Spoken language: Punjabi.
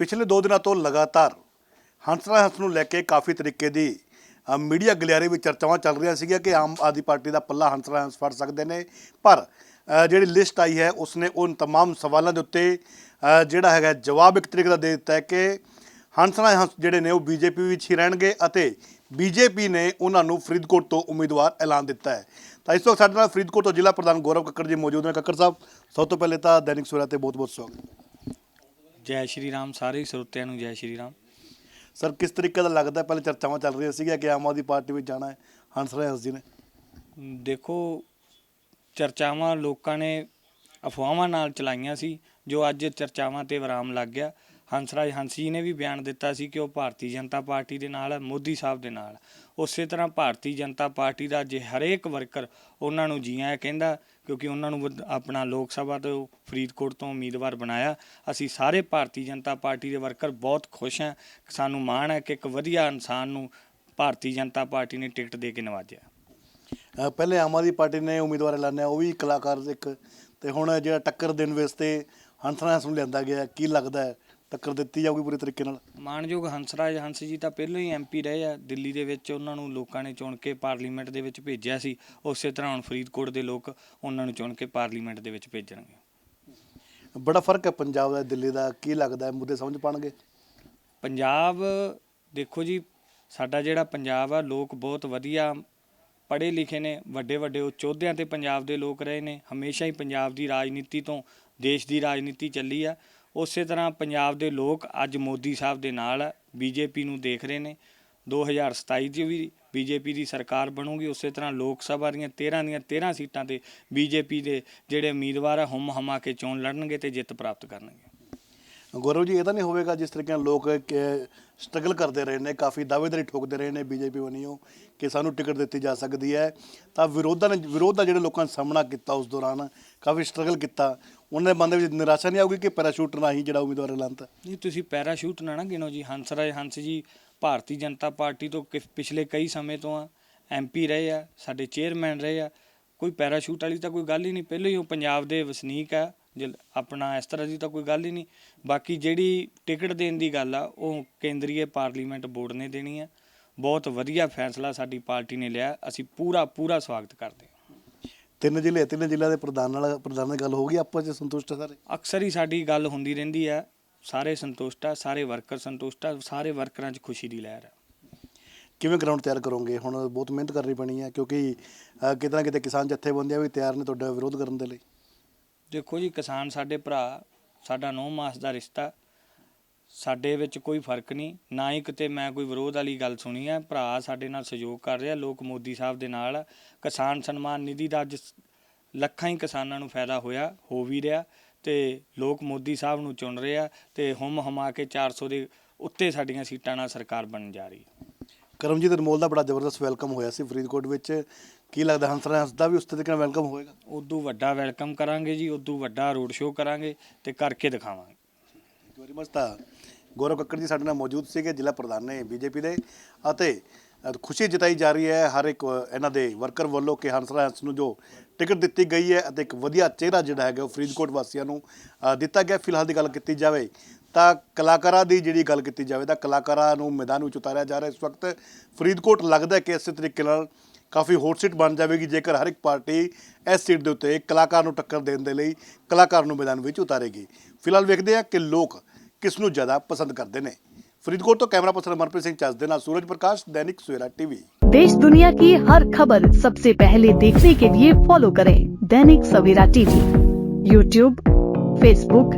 ਪਿਛਲੇ 2 ਦਿਨਾਂ ਤੋਂ ਲਗਾਤਾਰ ਹੰਸਰਾਜ ਹੰਸ ਨੂੰ ਲੈ ਕੇ ਕਾਫੀ ਤਰੀਕੇ ਦੀ ਅ, ਮੀਡੀਆ ਗਲਿਆਰੇ ਵਿੱਚ ਚਰਚਾਵਾਂ ਚੱਲ ਰਹੀਆਂ ਸੀਗੀਆਂ ਕਿ ਆਮ ਆਦਮੀ ਪਾਰਟੀ ਦਾ ਪੱਲਾ ਹੰਸਰਾਜ ਹੰਸ ਫੜ ਸਕਦੇ ਨੇ ਪਰ ਅ, ਜਿਹੜੀ ਲਿਸਟ ਆਈ ਹੈ ਉਸਨੇ ਉਨ तमाम ਸਵਾਲਾਂ ਦੇ ਉੱਤੇ ਅ, ਜਿਹੜਾ ਹੈਗਾ ਜਵਾਬ ਇੱਕ ਤਰੀਕੇ ਦਾ ਦੇ ਦਿੱਤਾ ਹੈ ਕਿ ਹੰਸਰਾਜ ਹੰਸ ਜਿਹੜੇ ਨੇ ਉਹ ਬੀਜੇਪੀ ਵਿੱਚ ਹੀ ਰਹਿਣਗੇ ਅਤੇ ਬੀਜੇਪੀ ਨੇ ਉਹਨਾਂ ਨੂੰ ਫਰੀਦਕੋਟ ਤੋਂ ਉਮੀਦਵਾਰ ਐਲਾਨ ਦਿੱਤਾ ਹੈ ਤਾਂ ਇਸ ਵਕਤ ਸਾਡੇ ਨਾਲ ਫਰੀਦਕੋਟ ਤੋਂ ਜ਼ਿਲ੍ਹਾ ਪ੍ਰਧਾਨ ਗੌਰਵ ਕੱਕੜ ਜੀ ਮੌਜੂਦ ਨੇ ਕੱਕੜ ਸਾਹਿਬ ਸਭ ਤੋਂ ਪਹਿਲੇ ਤਾਂ ਦੈਨਿਕ ਸਵੇਰਾ ਤੇ ਬਹੁਤ ਬਹੁਤ ਸਵਾਗਤ ਜੈ ਸ਼੍ਰੀ ਰਾਮ ਸਾਰੇ ਸਰੋਤਿਆਂ ਨੂੰ ਜੈ ਸ਼੍ਰੀ ਰਾਮ। ਸਰ ਕਿਸ ਤਰੀਕੇ ਦਾ ਲੱਗਦਾ? ਪਹਿਲੇ ਚਰਚਾਵਾਂ ਚੱਲ ਰਹੀਆਂ ਸੀਗੀਆਂ ਕਿ ਆਮ ਆਦਮੀ ਪਾਰਟੀ ਵਿੱਚ ਜਾਣਾ ਹੈ। ਹੰਸ ਜੀ ਨੇ। ਦੇਖੋ ਚਰਚਾਵਾਂ ਲੋਕਾਂ ਨੇ ਅਫਵਾਹਾਂ ਨਾਲ ਚਲਾਈਆਂ ਸੀ ਜੋ ਅੱਜ ਚਰਚਾਵਾਂ ਤੇ ਵਿਰਾਮ ਲੱਗ ਗਿਆ। ਹੰਸਰਾਜ ਹੰਸ ਜੀ ਨੇ ਵੀ ਬਿਆਨ ਦਿੱਤਾ ਸੀ ਕਿ ਉਹ ਭਾਰਤੀ ਜਨਤਾ ਪਾਰਟੀ ਦੇ ਨਾਲ ਹੈ ਮੋਦੀ ਸਾਹਿਬ ਦੇ ਨਾਲ। ਉਸੇ ਤਰ੍ਹਾਂ ਭਾਰਤੀ ਜਨਤਾ ਪਾਰਟੀ ਦਾ ਜੇ ਹਰੇਕ ਵਰਕਰ ਉਹਨਾਂ ਨੂੰ ਜੀ ਆਇਆਂ ਕਹਿੰਦਾ, ਕਿਉਂਕਿ ਉਹਨਾਂ ਨੂੰ ਵਧ- ਆਪਣਾ ਲੋਕ ਸਭਾ ਤੋਂ ਫਰੀਦਕੋਟ ਤੋਂ ਉਮੀਦਵਾਰ ਬਣਾਇਆ। ਅਸੀਂ ਸਾਰੇ ਭਾਰਤੀ ਜਨਤਾ ਪਾਰਟੀ ਦੇ ਵਰਕਰ ਬਹੁਤ ਖੁਸ਼ ਹਾਂ। ਸਾਨੂੰ ਮਾਣ ਹੈ ਕਿ ਇੱਕ ਵਧੀਆ ਇਨਸਾਨ ਨੂੰ ਭਾਰਤੀ ਜਨਤਾ ਪਾਰਟੀ ਨੇ ਟਿਕਟ ਦੇ ਕੇ ਨਵਾਜਿਆ। ਪਹਿਲੇ ਆਮ ਆਦਮੀ ਪਾਰਟੀ ਨੇ ਉਮੀਦਵਾਰ ਐਲਾਨਿਆ, ਉਹ ਵੀ ਕਲਾਕਾਰ ਇੱਕ। ਤੇ ਹੁਣ ਜਿਹੜਾ ਟੱਕਰ ਦੇਣ ਵਾਸਤੇ ਹੰਸਰਾਜ ਹੰਸ ਨੂੰ ਲਿਆਂਦਾ ਗਿਆ, ਕੀ ਲੱਗਦਾ ਹੈ? ਟੱਕਰ ਦਿੱਤੀ ਜਾਊਗੀ ਪੂਰੇ ਤਰੀਕੇ ਨਾਲ। ਮਾਨਯੋਗ ਹੰਸਰਾਜ ਹੰਸ ਜੀ ਤਾਂ ਪਹਿਲਾਂ ਹੀ ਐਮਪੀ ਰਹੇ ਆ ਦਿੱਲੀ ਦੇ ਵਿੱਚ ਉਹਨਾਂ ਨੂੰ ਲੋਕਾਂ ਨੇ ਚੁਣ ਕੇ ਪਾਰਲੀਮੈਂਟ ਦੇ ਵਿੱਚ ਭੇਜਿਆ ਸੀ। ਉਸੇ ਤਰ੍ਹਾਂ ਹੁਣ ਫਰੀਦਕੋਟ ਦੇ ਲੋਕ ਉਹਨਾਂ ਨੂੰ ਚੁਣ ਕੇ ਪਾਰਲੀਮੈਂਟ ਦੇ ਵਿੱਚ ਭੇਜਣਗੇ। ਬੜਾ ਫ਼ਰਕ ਹੈ ਪੰਜਾਬ ਦਾ ਦਿੱਲੀ ਦਾ ਕੀ ਲੱਗਦਾ ਹੈ ਮੁੱਦੇ ਸਮਝ ਪਾਣਗੇ? ਪੰਜਾਬ ਦੇਖੋ ਜੀ ਸਾਡਾ ਜਿਹੜਾ ਪੰਜਾਬ ਆ ਲੋਕ ਬਹੁਤ ਵਧੀਆ ਪੜ੍ਹੇ ਲਿਖੇ ਨੇ ਵੱਡੇ ਵੱਡੇ ਉਚੋਧਿਆਂ ਤੇ ਪੰਜਾਬ ਦੇ ਲੋਕ ਰਹੇ ਨੇ ਹਮੇਸ਼ਾ ਹੀ ਪੰਜਾਬ ਦੀ ਰਾਜਨੀਤੀ ਤੋਂ ਦੇਸ਼ ਦੀ ਰਾਜਨੀਤੀ ਚੱਲੀ ਆ। ਉਸੇ ਤਰ੍ਹਾਂ ਪੰਜਾਬ ਦੇ ਲੋਕ ਅੱਜ ਮੋਦੀ ਸਾਹਿਬ ਦੇ ਨਾਲ ਆ ਬੀਜੇਪੀ ਨੂੰ ਦੇਖ ਰਹੇ ਨੇ। 2027 'ਚ ਵੀ ਬੀਜੇਪੀ ਦੀ ਸਰਕਾਰ ਬਣੂਗੀ, ਉਸੇ ਤਰ੍ਹਾਂ ਲੋਕ ਸਭਾ ਦੀਆਂ 13 ਦੀਆਂ 13 ਸੀਟਾਂ ਤੇ ਬੀਜੇਪੀ ਦੇ ਜਿਹੜੇ ਉਮੀਦਵਾਰ ਆ, ਹਮ ਹਮਾ ਕੇ ਚੋਣ ਲੜਨਗੇ ਤੇ ਜਿੱਤ ਪ੍ਰਾਪਤ ਕਰਨਗੇ। ਗੌਰਵ ਜੀ, ਇਹ ਤਾਂ ਨਹੀਂ ਹੋਵੇਗਾ ਜਿਸ ਤਰੀਕੇ ਨਾਲ ਲੋਕ ਸਟਰਗਲ ਕਰਦੇ ਰਹੇ ਨੇ, ਕਾਫੀ ਦਾਅਵੇਦਾਰੀ ਠੋਕਦੇ ਰਹੇ ਨੇ ਬੀਜੇਪੀ ਵਨੀਓ ਕਿ ਸਾਨੂੰ ਟਿਕਟ ਦਿੱਤੀ ਜਾ ਸਕਦੀ ਹੈ। ਤਾਂ ਵਿਰੋਧਾਂ ਨੇ, ਵਿਰੋਧ ਦਾ ਜਿਹੜੇ ਲੋਕਾਂ ਨੇ ਸਾਹਮਣਾ ਕੀਤਾ ਉਸ ਦੌਰਾਨ, ਕਾਫੀ ਸਟਰਗਲ ਕੀਤਾ, ਉਹਨਾਂ ਦੇ ਮਨ ਦੇ ਵਿੱਚ ਨਿਰਾਸ਼ਾ ਨਹੀਂ ਆਊਗੀ ਕਿ ਪੈਰਾਸ਼ੂਟ ਰਾਹੀਂ ਜਿਹੜਾ ਉਮੀਦਵਾਰ ਐਲਾਨਤਾ ਨਹੀਂ, ਤੁਸੀਂ ਪੈਰਾਸ਼ੂਟ ਨਾ ਨਾ ਗਿਣੋ ਜੀ। ਹੰਸਰਾਜ ਹੰਸ ਜੀ, ਭਾਰਤੀ ਜਨਤਾ ਪਾਰਟੀ ਤੋਂ ਕਿ- ਪਿਛਲੇ ਕਈ ਸਮੇਂ ਤੋਂ ਆ ਐਮਪੀ ਰਹੇ ਆ, ਸਾਡੇ ਚੇਅਰਮੈਨ ਰਹੇ ਆ। ਕੋਈ ਪੈਰਾਸ਼ੂਟ ਵਾਲੀ ਤਾਂ ਕੋਈ ਗੱਲ ਹੀ ਨਹੀਂ। ਪਹਿਲਾਂ ਹੀ ਉਹ ਪੰਜਾਬ ਦੇ ਵਸਨੀਕ ਆ। ਜੇ ਆਪਣਾ ਇਸ ਤਰ੍ਹਾਂ ਦੀ ਤਾਂ ਕੋਈ ਗੱਲ ਹੀ ਨਹੀਂ। ਬਾਕੀ ਜਿਹੜੀ ਟਿਕਟ ਦੇਣ ਦੀ ਗੱਲ ਆ ਉਹ ਕੇਂਦਰੀ ਪਾਰਲੀਮੈਂਟ ਬੋਰਡ ਨੇ ਦੇਣੀ ਆ। ਬਹੁਤ ਵਧੀਆ ਫੈਸਲਾ ਸਾਡੀ ਪਾਰਟੀ ਨੇ ਲਿਆ। ਅਸੀਂ ਪੂਰਾ ਪੂਰਾ ਸਵਾਗਤ ਕਰਦੇ ਹਾਂ। ਤਿੰਨ ਜ਼ਿਲ੍ਹੇ ਤਿੰਨ ਜ਼ਿਲ੍ਹਿਆਂ ਦੇ ਪ੍ਰਧਾਨ ਨਾਲ ਪ੍ਰਧਾਨ ਨਾਲ ਗੱਲ ਹੋ ਗਈ ਆਪਸ ਵਿੱਚ ਸੰਤੁਸ਼ਟ ਸਾਰੇ? ਅਕਸਰ ਹੀ ਸਾਡੀ ਗੱਲ ਹੁੰਦੀ ਰਹਿੰਦੀ ਆ। ਸਾਰੇ ਸੰਤੁਸ਼ਟ ਆ ਸਾਰੇ ਵਰਕਰ ਸੰਤੁਸ਼ਟ ਆ ਸਾਰੇ ਵਰਕਰਾਂ 'ਚ ਖੁਸ਼ੀ ਦੀ ਲਹਿਰ ਆ। ਕਿਵੇਂ ਗਰਾਊਂਡ ਤਿਆਰ ਕਰੋਗੇ? ਹੁਣ ਬਹੁਤ ਮਿਹਨਤ ਕਰਨੀ ਪੈਣੀ ਹੈ ਕਿਉਂਕਿ ਕਿਤੇ ਨਾ ਕਿਤੇ ਕਿਸਾਨ ਜਥੇਬੰਦੀਆਂ ਵੀ ਤਿਆਰ ਨੇ ਤੁਹਾਡਾ ਵਿਰੋਧ ਕਰਨ ਦੇ ਲਈ। ਦੇਖੋ ਜੀ, ਕਿਸਾਨ ਸਾਡੇ ਭਰਾ, ਸਾਡਾ ਨੌ ਮਾਸ ਦਾ ਰਿਸ਼ਤਾ, ਸਾਡੇ ਵਿੱਚ ਕੋਈ ਫ਼ਰਕ ਨਹੀਂ, ਨਾ ਹੀ ਕਿਤੇ ਮੈਂ ਕੋਈ ਵਿਰੋਧ ਵਾਲੀ ਗੱਲ ਸੁਣੀ ਹੈ, ਭਰਾ ਸਾਡੇ ਨਾਲ ਸਹਿਯੋਗ ਕਰ ਰਿਹਾ, ਲੋਕ ਮੋਦੀ ਸਾਹਿਬ ਦੇ ਨਾਲ, ਕਿਸਾਨ ਸਨਮਾਨ ਨਿਧੀ ਦਾ ਅੱਜ ਲੱਖਾਂ ਹੀ ਕਿਸਾਨਾਂ ਨੂੰ ਫਾਇਦਾ ਹੋਇਆ, ਹੋ ਵੀ ਰਿਹਾ ਤੇ ਲੋਕ ਮੋਦੀ ਸਾਹਿਬ ਨੂੰ ਚੁਣ ਰਹੇ ਆ ਤੇ ਹਮ ਹਮਾ ਕੇ 400 ਦੇ ਉੱਤੇ ਸਾਡੀਆਂ ਸੀਟਾਂ ਨਾਲ ਸਰਕਾਰ ਬਣਨ ਜਾ ਰਹੀ ਹੈ। ਕਰਮਜੀਤ ਅਨਮੋਲ ਦਾ ਬੜਾ ਜ਼ਬਰਦਸਤ ਵੈਲਕਮ ਹੋਇਆ ਸੀ ਫਰੀਦਕੋਟ ਵਿੱਚ। ਕੀ ਲੱਗਦਾ ਹੰਸਰਾਜ ਹੰਸ ਦਾ ਵੀ ਉਸ ਤਰੀਕੇ ਨਾਲ ਵੈਲਕਮ ਹੋਏਗਾ? ਉਦੋਂ ਵੱਡਾ ਵੈਲਕਮ ਕਰਾਂਗੇ ਜੀ ਉਦੋਂ ਵੱਡਾ ਰੋਡ ਸ਼ੋਅ ਕਰਾਂਗੇ ਤੇ ਕਰਕੇ ਦਿਖਾਵਾਂਗੇ। ਥੈਂਕ ਯੂ ਵੈਰੀ ਮਚ ਤਾਂ ਗੌਰਵ ਕੱਕੜ ਜੀ ਸਾਡੇ ਨਾਲ ਮੌਜੂਦ ਸੀਗੇ ਜ਼ਿਲ੍ਹਾ ਪ੍ਰਧਾਨ ਨੇ ਬੀਜੇਪੀ ਦੇ। ਅਤੇ ਖੁਸ਼ੀ ਜਤਾਈ ਜਾ ਰਹੀ ਹੈ ਹਰ ਇੱਕ ਇਹਨਾਂ ਦੇ ਵਰਕਰ ਵੱਲੋਂ ਕਿ ਹੰਸਰਾਜ ਹੰਸ ਨੂੰ ਜੋ ਟਿਕਟ ਦਿੱਤੀ ਗਈ ਹੈ ਅਤੇ ਇੱਕ ਵਧੀਆ ਚਿਹਰਾ ਜਿਹੜਾ ਹੈਗਾ ਉਹ ਫਰੀਦਕੋਟ ਵਾਸੀਆਂ ਨੂੰ ਦਿੱਤਾ ਗਿਆ। ਫਿਲਹਾਲ ਦੀ ਗੱਲ ਕੀਤੀ ਜਾਵੇ ਤਾਂ ਕਲਾਕਾਰਾਂ ਦੀ ਜਿਹੜੀ ਗੱਲ ਕੀਤੀ ਜਾਵੇ ਤਾਂ ਕਲਾਕਾਰਾਂ ਨੂੰ ਮੈਦਾਨ ਵਿੱਚ ਉਤਾਰਿਆ ਜਾ ਰਿਹਾ ਇਸ ਵਕਤ ਫਰੀਦਕੋਟ ਲੱਗਦਾ ਹੈ ਕਿ ਇਸੇ ਤਰੀਕੇ ਨਾਲ ਕਾਫੀ ਹੌਟ ਸੀਟ ਬਣ ਜਾਵੇਗੀ ਜੇਕਰ ਹਰ ਇੱਕ ਪਾਰਟੀ ਇਸ ਸੀਟ ਦੇ ਉੱਤੇ ਕਲਾਕਾਰ ਨੂੰ ਟੱਕਰ ਦੇਣ ਦੇ ਲਈ ਕਲਾਕਾਰ ਨੂੰ ਮੈਦਾਨ ਵਿੱਚ ਉਤਾਰੇਗੀ ਫਿਲਹਾਲ ਵੇਖਦੇ ਹਾਂ ਕਿ ਲੋਕ ਕਿਸ ਨੂੰ ਜ਼ਿਆਦਾ ਪਸੰਦ ਕਰਦੇ ਨੇ ਫਰੀਦਕੋਟ ਤੋਂ ਕੈਮਰਾ ਪਰਸਨ ਮਨਪ੍ਰੀਤ ਸਿੰਘ ਚੱਜ ਦੇ ਨਾਲ ਸੂਰਜ ਪ੍ਰਕਾਸ਼ ਦੈਨਿਕ ਸਵੇਰਾ ਟੀਵੀ देश दुनिया की हर खबर सबसे पहले देखने के लिए फॉलो करें Dainik Savera TV YouTube Facebook